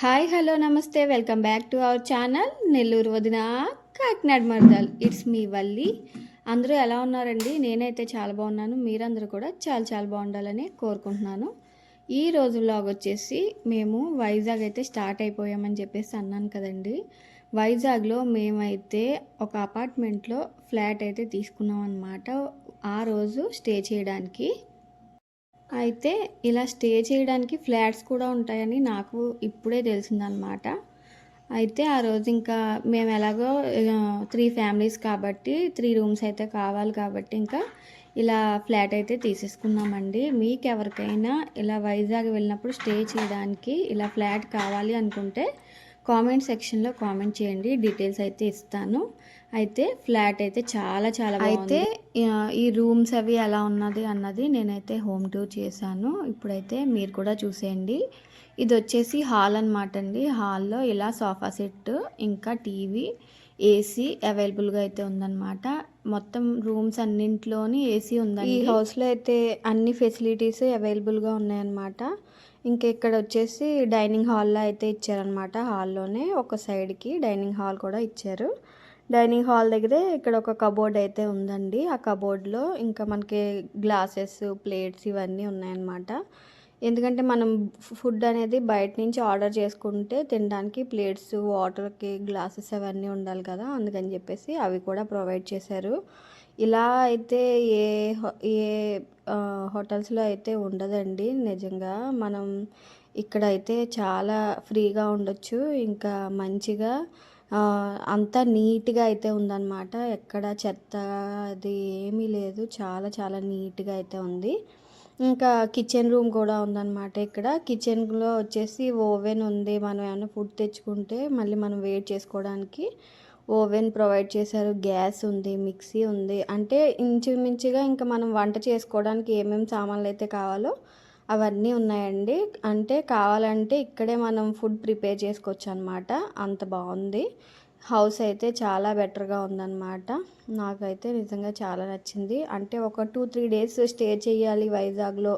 Hi hello నమస్తే. Welcome back to our channel. Nellore వదిన Kakinada మర్దాల్. It's me Valli. అందరూ ఎలా ఉన్నారండి? నేనైతే చాలా బాగున్నాను. మీరందరూ కూడా చాలా చాలా బాగుండాలని కోరుకుంటున్నాను. ఈ రోజు వచ్చేసి మేము వైజాగ్ అయితే స్టార్ట్ అయిపోయామని చెప్పేసి అన్నాను కదండి. వైజాగ్లో మేమైతే ఒక అపార్ట్మెంట్లో ఫ్లాట్ అయితే తీసుకున్నాం అనమాట ఆ రోజు స్టే చేయడానికి. అయితే ఇలా స్టే చేయడానికి ఫ్లాట్స్ కూడా ఉంటాయని నాకు ఇప్పుడే తెలిసిందనమాట అయితే ఆ రోజు ఇంకా మేము ఎలాగో త్రీ ఫ్యామిలీస్ కాబట్టి త్రీ రూమ్స్ అయితే కావాలి కాబట్టి ఇంకా ఇలా ఫ్లాట్ అయితే తీసేసుకున్నామండి. మీకు ఎవరికైనా ఇలా వైజాగ్ వెళ్ళినప్పుడు స్టే చేయడానికి ఇలా ఫ్లాట్ కావాలి అనుకుంటే కామెంట్ సెక్షన్లో కామెంట్ చేయండి. డీటెయిల్స్ అయితే ఇస్తాను. అయితే ఫ్లాట్ అయితే చాలా చాలా అయితే ఈ రూమ్స్ అవి ఎలా ఉన్నది అన్నది నేనైతే హోమ్ టూర్ చేశాను. ఇప్పుడైతే మీరు కూడా చూసేయండి. ఇది వచ్చేసి హాల్ అనమాట అండి. హాల్లో ఇలా సోఫా సెట్ ఇంకా టీవీ ఏసీ అవైలబుల్గా అయితే ఉందన్నమాట. మొత్తం రూమ్స్ అన్నింటిలోని ఏసీ ఉందండి. ఈ హౌస్లో అయితే అన్ని ఫెసిలిటీస్ అవైలబుల్గా ఉన్నాయన్నమాట. ఇంకా ఇక్కడ వచ్చేసి డైనింగ్ హాల్లో అయితే ఇచ్చారనమాట హాల్లోనే ఒక సైడ్కి డైనింగ్ హాల్ కూడా ఇచ్చారు. డైనింగ్ హాల్ దగ్గరే ఇక్కడ ఒక కబోర్డ్ అయితే ఉందండి. ఆ కబోర్డ్లో ఇంకా మనకి గ్లాసెస్ ప్లేట్స్ ఇవన్నీ ఉన్నాయన్నమాట. ఎందుకంటే మనం ఫుడ్ అనేది బయట నుంచి ఆర్డర్ చేసుకుంటే తినడానికి ప్లేట్స్ వాటర్కి గ్లాసెస్ అవన్నీ ఉండాలి కదా అందుకని చెప్పేసి అవి కూడా ప్రొవైడ్ చేశారు. ఇలా అయితే ఏ ఏ హోటల్స్లో అయితే ఉండదండి. నిజంగా మనం ఇక్కడైతే చాలా ఫ్రీగా ఉండొచ్చు. ఇంకా మంచిగా అంతా నీట్గా అయితే ఉందన్నమాట. ఎక్కడ చెత్త అది ఏమీ లేదు. చాలా చాలా నీట్గా అయితే ఉంది. ఇంకా కిచెన్ రూమ్ కూడా ఉందన్నమాట ఇక్కడ. కిచెన్లో వచ్చేసి ఓవెన్ ఉంది. మనం ఏమైనా ఫుడ్ తెచ్చుకుంటే మళ్ళీ మనం వెయిట్ చేసుకోవడానికి ఓవెన్ ప్రొవైడ్ చేశారు. గ్యాస్ ఉంది మిక్సీ ఉంది. అంటే ఇంచుమించుగా ఇంకా మనం వంట చేసుకోవడానికి ఏమేమి సామాన్లు అయితే కావాలో అవన్నీ ఉన్నాయండి. అంటే కావాలంటే ఇక్కడే మనం ఫుడ్ ప్రిపేర్ చేసుకోవచ్చు అనమాట అంత బాగుంది. హౌస్ అయితే చాలా బెటర్గా ఉందన్నమాట. నాకైతే నిజంగా చాలా నచ్చింది. అంటే ఒక టూ త్రీ డేస్ స్టే చేయాలి వైజాగ్లో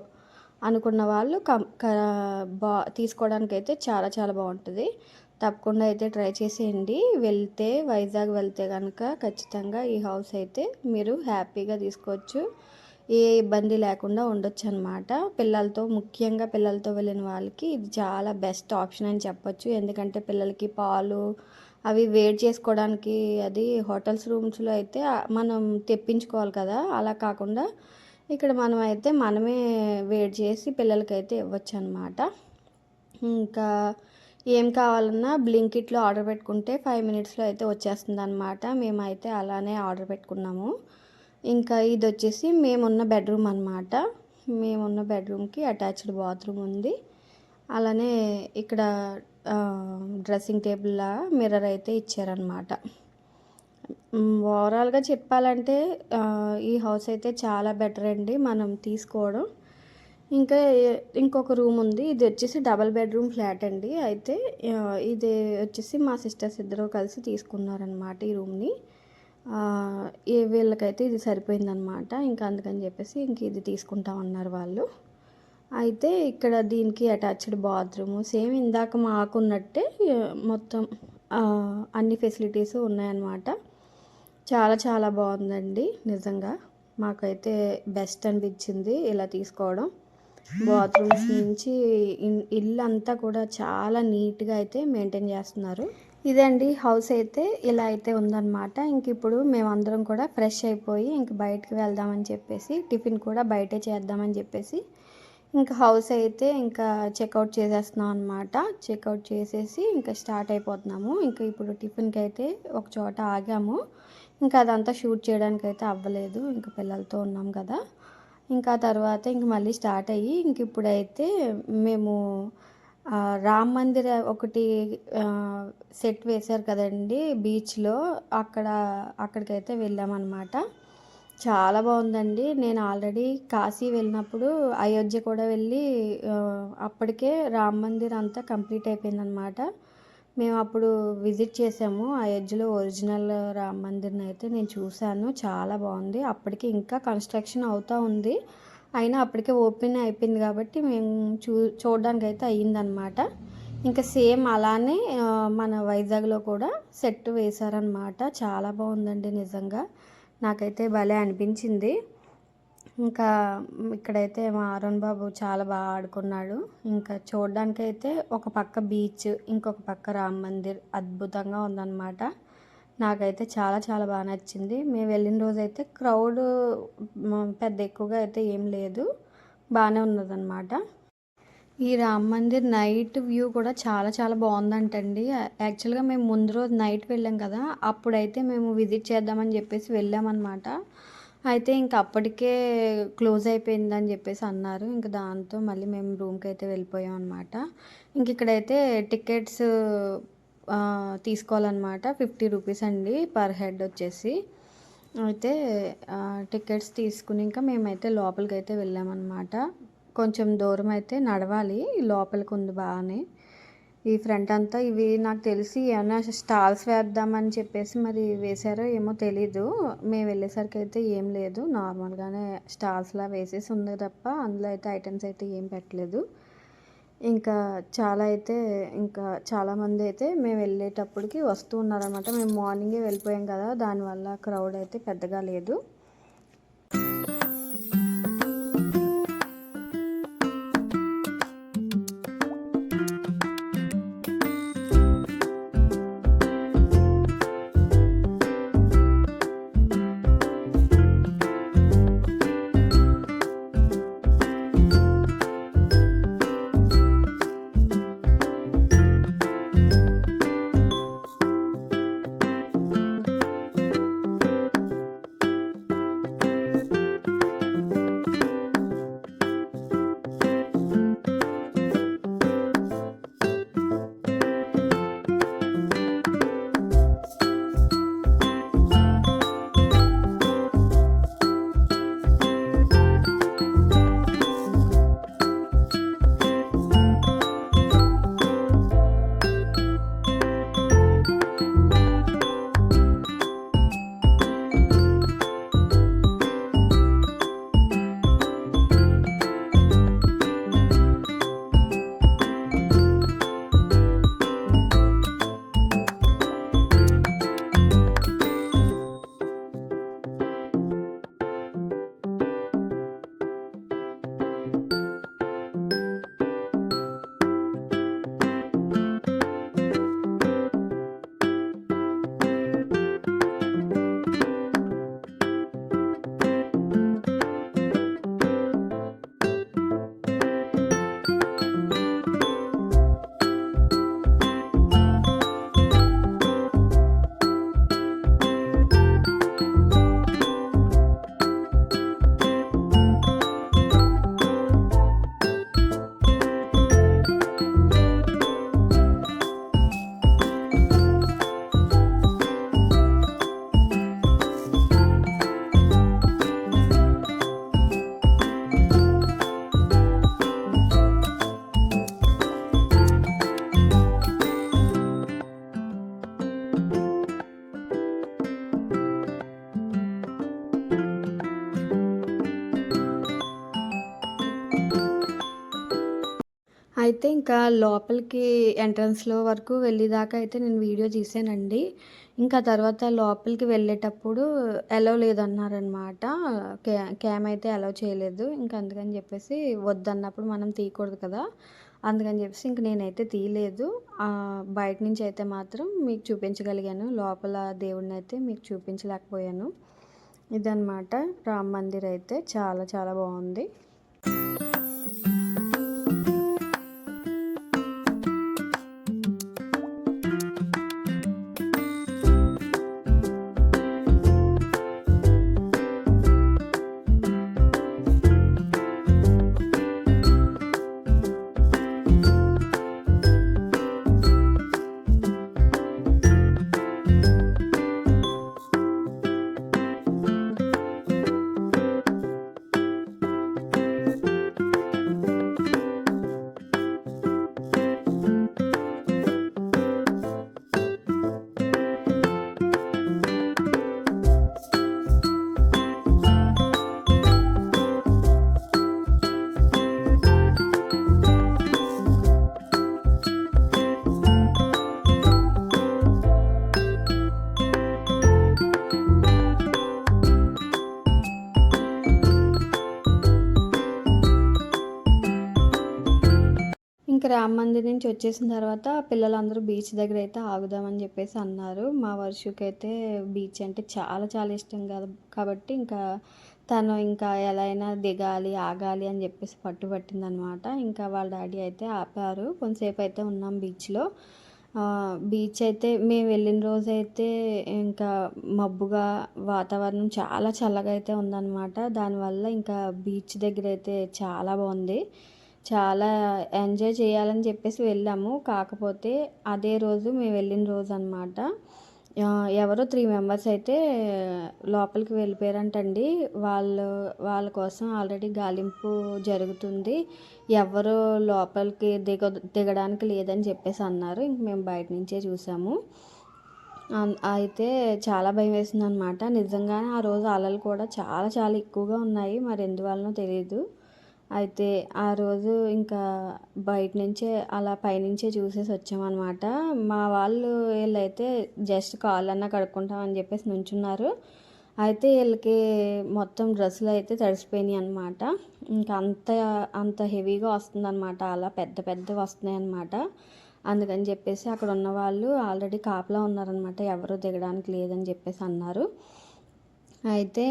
అనుకున్న వాళ్ళు కం బా తీసుకోవడానికి అయితే చాలా చాలా బాగుంటుంది. తప్పకుండా అయితే ట్రై చేసేయండి. వెళ్తే వైజాగ్ వెళ్తే కనుక ఖచ్చితంగా ఈ హౌస్ అయితే మీరు హ్యాపీగా తీసుకోవచ్చు. ఏ ఇబ్బంది లేకుండా ఉండొచ్చు అనమాట పిల్లలతో ముఖ్యంగా పిల్లలతో వెళ్ళిన వాళ్ళకి ఇది చాలా బెస్ట్ ఆప్షన్ అని చెప్పొచ్చు. ఎందుకంటే పిల్లలకి పాలు అవి వేడి చేసుకోవడానికి అది హోటల్స్ రూమ్స్లో అయితే మనం తెప్పించుకోవాలి కదా. అలా కాకుండా ఇక్కడ మనం అయితే మనమే వేడి చేసి పిల్లలకైతే ఇవ్వచ్చు అనమాట ఇంకా ఏం కావాలన్నా బ్లింకిట్లో ఆర్డర్ పెట్టుకుంటే ఫైవ్ మినిట్స్లో అయితే వచ్చేస్తుంది అనమాట మేమైతే అలానే ఆర్డర్ పెట్టుకున్నాము. ఇంకా ఇది వచ్చేసి మేమున్న బెడ్రూమ్ అనమాట మేమున్న బెడ్రూమ్కి అటాచ్డ్ బాత్రూమ్ ఉంది. అలానే ఇక్కడ డ్రెస్సింగ్ టేబుల్లా మిర్రర్ అయితే ఇచ్చారనమాట ఓవరాల్గా చెప్పాలంటే ఈ హౌస్ అయితే చాలా బెటర్ అండి మనం తీసుకోవడం. ఇంకా ఇంకొక రూమ్ ఉంది. ఇది వచ్చేసి డబల్ బెడ్రూమ్ ఫ్లాట్ అండి. అయితే ఇది వచ్చేసి మా సిస్టర్స్ ఇద్దరు కలిసి తీసుకున్నారనమాట ఈ రూమ్ని. ఏ వీళ్ళకైతే ఇది సరిపోయిందనమాట ఇంకా అందుకని చెప్పేసి ఇంక ఇది తీసుకుంటామన్నారు వాళ్ళు. అయితే ఇక్కడ దీనికి అటాచ్డ్ బాత్రూమ్ సేమ్ ఇందాక మాకున్నట్టే మొత్తం అన్ని ఫెసిలిటీస్ ఉన్నాయన్నమాట. చాలా చాలా బాగుందండి నిజంగా. మాకైతే బెస్ట్ అనిపించింది ఇలా తీసుకోవడం. బాత్రూమ్స్ నుంచి ఇల్లు అంతా కూడా చాలా నీట్గా అయితే మెయింటైన్ చేస్తున్నారు. ఇదండి హౌస్ అయితే ఇలా అయితే ఉందన్నమాట. ఇంక ఇప్పుడు మేమందరం కూడా ఫ్రెష్ అయిపోయి ఇంక బయటకు వెళ్దామని చెప్పేసి టిఫిన్ కూడా బయటే చేద్దామని చెప్పేసి ఇంకా హౌస్ అయితే ఇంకా చెక్అవుట్ చేసేస్తున్నాం అనమాట చెక్అవుట్ చేసేసి ఇంకా స్టార్ట్ అయిపోతున్నాము. ఇంకా ఇప్పుడు టిఫిన్కి అయితే ఒక చోట ఆగాము. ఇంకా అదంతా షూట్ చేయడానికి అయితే అవ్వలేదు. ఇంకా పిల్లలతో ఉన్నాం కదా. ఇంకా తర్వాత ఇంక మళ్ళీ స్టార్ట్ అయ్యి ఇంక ఇప్పుడైతే మేము రామ్ మందిర్ ఒకటి సెట్ వేశారు కదండి బీచ్లో. అక్కడ అక్కడికైతే వెళ్ళామన్నమాట. చాలా బాగుందండి. నేను ఆల్రెడీ కాశీ వెళ్ళినప్పుడు అయోధ్య కూడా వెళ్ళి అప్పటికే రామ మందిర్ అంతా కంప్లీట్ అయిపోయిందనమాట మేము అప్పుడు విజిట్ చేసాము. అయోధ్యలో ఒరిజినల్ రామ మందిర్ని అయితే నేను చూశాను. చాలా బాగుంది. అప్పటికి ఇంకా కన్స్ట్రక్షన్ అవుతూ ఉంది. అయినా అప్పటికే ఓపెన్ అయిపోయింది కాబట్టి మేము చూ చూడడానికి అయితే అయ్యిందనమాట ఇంకా సేమ్ అలానే మన వైజాగ్లో కూడా సెట్ వేశారనమాట చాలా బాగుందండి నిజంగా. నాకైతే భలే అనిపించింది. ఇంకా ఇక్కడైతే మా అరుణ్ బాబు చాలా బాగా ఆడుకున్నాడు. ఇంకా చూడడానికి అయితే ఒక పక్క బీచ్ ఇంకొక పక్క రామ్ మందిర్ అద్భుతంగా ఉందన్నమాట. నాకైతే చాలా చాలా బాగా నచ్చింది. మేము వెళ్ళిన రోజైతే క్రౌడ్ పెద్ద ఎక్కువగా అయితే ఏం లేదు. బాగానే ఉన్నదన్నమాట. ఈ రామ్ మందిర్ నైట్ వ్యూ కూడా చాలా చాలా బాగుందంటండి. యాక్చువల్గా మేము ముందు రోజు నైట్ వెళ్ళాం కదా అప్పుడైతే మేము విజిట్ చేద్దామని చెప్పేసి వెళ్ళామన్నమాట. అయితే ఇంక అప్పటికే క్లోజ్ అయిపోయిందని చెప్పేసి అన్నారు. ఇంకా దాంతో మళ్ళీ మేము రూమ్కి అయితే వెళ్ళిపోయాం అనమాట ఇంక ఇక్కడైతే టికెట్స్ తీసుకోవాలన్నమాట. ఫిఫ్టీ రూపీస్ అండి పర్ హెడ్ వచ్చేసి. అయితే టికెట్స్ తీసుకుని ఇంకా మేమైతే లోపలికి అయితే వెళ్ళామన్నమాట. కొంచెం దూరం అయితే నడవాలి. లోపలికి ఉంది బాగానే. ఈ ఫ్రంట్ అంతా ఇవి నాకు తెలిసి ఏమైనా స్టాల్స్ వేద్దామని చెప్పేసి మరి వేశారో ఏమో తెలీదు. మేము వెళ్ళేసరికి అయితే ఏం లేదు. నార్మల్గానే స్టాల్స్లా వేసేసి ఉంది తప్ప అందులో అయితే ఐటమ్స్ అయితే ఏం పెట్టలేదు. ఇంకా చాలా అయితే ఇంకా చాలామంది అయితే మేము వెళ్ళేటప్పటికి వస్తూ ఉన్నారనమాట మేము మార్నింగే వెళ్ళిపోయాం కదా. దానివల్ల క్రౌడ్ అయితే పెద్దగా లేదు. ఇంకా లోపలికి ఎంట్రన్స్‌లో వరకు వెళ్ళేదాకా అయితే నేను వీడియో తీసానండి. ఇంకా తర్వాత లోపలికి వెళ్ళేటప్పుడు అలో లేదన్నారనమాట. క్యా క్యామ్ అయితే అలౌ చేయలేదు. ఇంకా అందుకని చెప్పేసి వద్దన్నప్పుడు మనం తీయకూడదు కదా! అందుకని చెప్పేసి ఇంక నేనైతే తీయలేదు. బయట నుంచి అయితే మాత్రం మీకు చూపించగలిగాను. లోపల దేవుడినైతే మీకు చూపించలేకపోయాను. ఇదనమాట రామ్ మందిర్ అయితే చాలా చాలా బాగుంది రామ మందిర్ నుంచి వచ్చేసిన తర్వాత పిల్లలందరూ బీచ్ దగ్గర అయితే ఆగుదామని చెప్పేసి అన్నారు. మా వర్షుకి అయితే బీచ్ అంటే చాలా చాలా ఇష్టం కదా కాబట్టి ఇంకా తను ఇంకా ఎలా అయినా దిగాలి ఆగాలి అని చెప్పేసి పట్టుబట్టిందనమాట. ఇంకా వాళ్ళ డాడీ అయితే ఆపారు. కొంతసేపు అయితే ఉన్నాం బీచ్లో. బీచ్ అయితే మేము వెళ్ళిన రోజు అయితే ఇంకా మబ్బుగా వాతావరణం చాలా చల్లగా అయితే ఉందన్నమాట దానివల్ల ఇంకా బీచ్ దగ్గర అయితే చాలా బాగుంది. చాలా ఎంజాయ్ చేయాలని చెప్పేసి వెళ్ళాము. కాకపోతే అదే రోజు మేము వెళ్ళిన రోజు అనమాట ఎవరో త్రీ మెంబర్స్ అయితే లోపలికి వెళ్ళిపోయారంటండి. వాళ్ళు వాళ్ళ కోసం ఆల్రెడీ గాలింపు జరుగుతుంది. ఎవరు లోపలికి దిగ దిగడానికి లేదని చెప్పేసి అన్నారు. ఇంక మేము బయట నుంచే చూసాము. అయితే చాలా భయం వేసింది అనమాట నిజంగానే ఆ రోజు అలలు కూడా చాలా చాలా ఎక్కువగా ఉన్నాయి. మరి ఎందువలనో తెలియదు అయితే ఆ రోజు ఇంకా బయట నుంచే అలా పైనుంచే చూసేసి వచ్చామన్నమాట. మా వాళ్ళు వీళ్ళైతే జస్ట్ కాళ్ళు అన్నా కడుక్కుంటామని చెప్పేసి నుంచున్నారు. అయితే వీళ్ళకి మొత్తం డ్రెస్సులు అయితే తడిసిపోయినాయి అనమాట ఇంకా అంత అంత హెవీగా వస్తుందన్నమాట. అలా పెద్ద పెద్దవి వస్తున్నాయి అనమాట అందుకని చెప్పేసి అక్కడ ఉన్న వాళ్ళు ఆల్రెడీ కాపలా ఉన్నారనమాట ఎవరు దిగడానికి లేదని చెప్పేసి అన్నారు. అయితే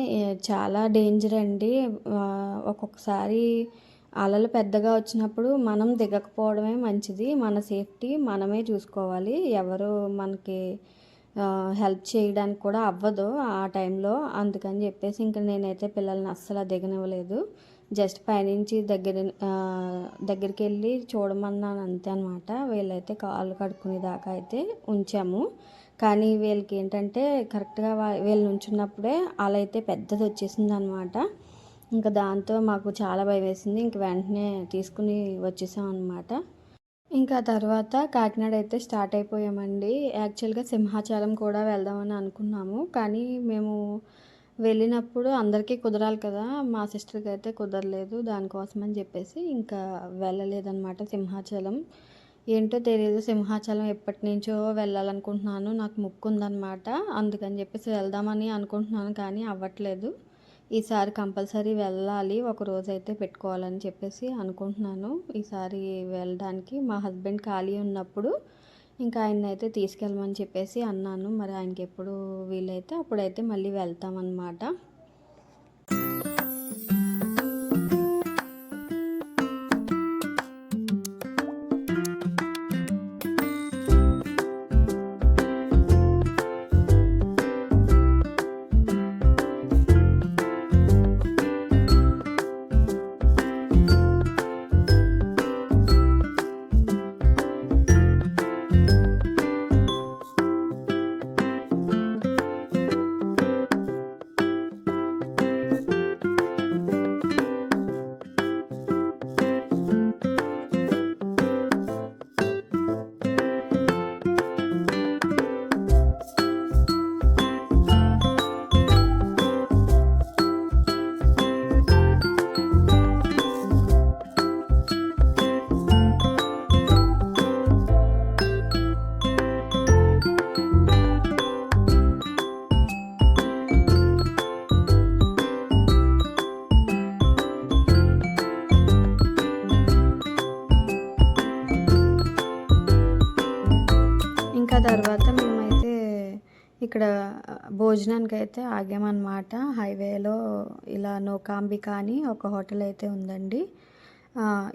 చాలా డేంజర్ అండి. ఒక్కొక్కసారి అలలు పెద్దగా వచ్చినప్పుడు మనం దిగకపోవడమే మంచిది. మన సేఫ్టీ మనమే చూసుకోవాలి. ఎవరు మనకి హెల్ప్ చేయడానికి కూడా అవ్వదు ఆ టైంలో అందుకని చెప్పేసి ఇంకా నేనైతే పిల్లల్ని అస్సలు దిగనివ్వలేదు. జస్ట్ పైనుంచి దగ్గర దగ్గరికి వెళ్ళి చూడమన్నాను అంతే అనమాట వీళ్ళైతే కాళ్ళు కడుక్కునే దాకా అయితే ఉంచాము. కానీ వీళ్ళకి ఏంటంటే కరెక్ట్గా వీళ్ళు నుంచున్నప్పుడే అలా అయితే పెద్దది వచ్చేసింది అనమాట ఇంకా దాంతో మాకు చాలా భయం వేసింది ఇంక వెంటనే తీసుకుని వచ్చేసాం అనమాట ఇంకా తర్వాత కాకినాడ అయితే స్టార్ట్ అయిపోయామండి. యాక్చువల్గా సింహాచలం కూడా వెళ్దామని అనుకున్నాము. కానీ మేము వెళ్ళినప్పుడు అందరికీ కుదరాలి కదా. మా సిస్టర్కి అయితే కుదరలేదు. దానికోసం అని చెప్పేసి ఇంకా వెళ్ళలేదన్నమాట సింహాచలం. ఏంటో తెలియదు సింహాచలం ఎప్పటి నుంచో వెళ్ళాలనుకుంటున్నాను. నాకు ముక్కు ఉందన్నమాట అందుకని చెప్పేసి వెళ్దామని అనుకుంటున్నాను కానీ అవ్వట్లేదు. ఈసారి కంపల్సరీ వెళ్ళాలి. ఒక రోజు అయితే పెట్టుకోవాలని చెప్పేసి అనుకుంటున్నాను. ఈసారి వెళ్ళడానికి మా హస్బెండ్ ఖాళీ ఉన్నప్పుడు ఇంకా ఆయన అయితే తీసుకెళ్ళమని చెప్పేసి అన్నాను. మరి ఆయనకి ఎప్పుడు వీలైతే అప్పుడైతే మళ్ళీ వెళ్తామన్నమాట. ఇక్కడ భోజనానికి అయితే ఆగామన్నమాట. హైవేలో ఇలా నోకాంబికా అని ఒక హోటల్ అయితే ఉందండి.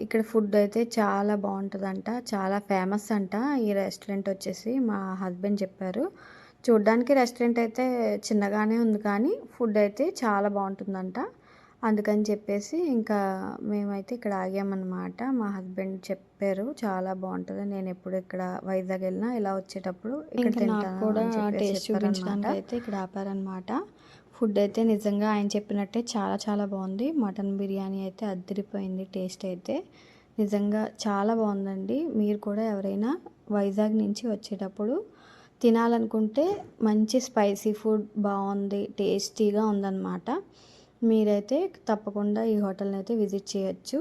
ఇక్కడ ఫుడ్ అయితే చాలా బాగుంటుందంట. చాలా ఫేమస్ అంట. ఈ రెస్టారెంట్ వచ్చేసి మా హస్బెండ్ చెప్పారు. చూడ్డానికి రెస్టారెంట్ అయితే చిన్నగానే ఉంది కానీ ఫుడ్ అయితే చాలా బాగుంటుందంట. అందుకని చెప్పేసి ఇంకా మేమైతే ఇక్కడ ఆగామన్నమాట. మా హస్బెండ్ చెప్పారు చాలా బాగుంటుంది. నేను ఎప్పుడు ఇక్కడ వైజాగ్ వెళ్ళినా ఇలా వచ్చేటప్పుడు ఇక్కడ తింటాను అయితే ఇక్కడ ఆపారనమాట ఫుడ్ అయితే నిజంగా ఆయన చెప్పినట్టే చాలా చాలా బాగుంది. మటన్ బిర్యానీ అయితే అద్దరిపోయింది టేస్ట్ అయితే. నిజంగా చాలా బాగుందండి. మీరు కూడా ఎవరైనా వైజాగ్ నుంచి వచ్చేటప్పుడు తినాలనుకుంటే మంచి స్పైసీ ఫుడ్ బాగుంది టేస్టీగా ఉందన్నమాట. మీరైతే తప్పకుండా ఈ హోటల్ని అయితే విజిట్ చేయొచ్చు.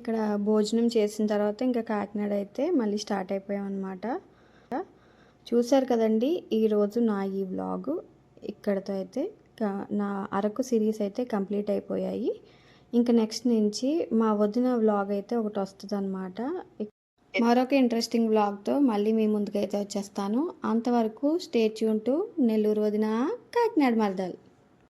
ఇక్కడ భోజనం చేసిన తర్వాత ఇంకా కాకినాడ అయితే మళ్ళీ స్టార్ట్ అయిపోయాం అనమాట చూశారు కదండి ఈరోజు నా ఈ వ్లాగు ఇక్కడతో అయితే నా అరకు సిరీస్ అయితే కంప్లీట్ అయిపోయాయి. ఇంకా నెక్స్ట్ నుంచి మా వదిన వ్లాగ్ అయితే ఒకటి వస్తుంది అనమాట మరొక ఇంట్రెస్టింగ్ వ్లాగ్తో మళ్ళీ మీ ముందుకైతే వచ్చేస్తాను. అంతవరకు స్టే ట్యూన్ టు నెల్లూరు వదిన కాకినాడ మరదల్.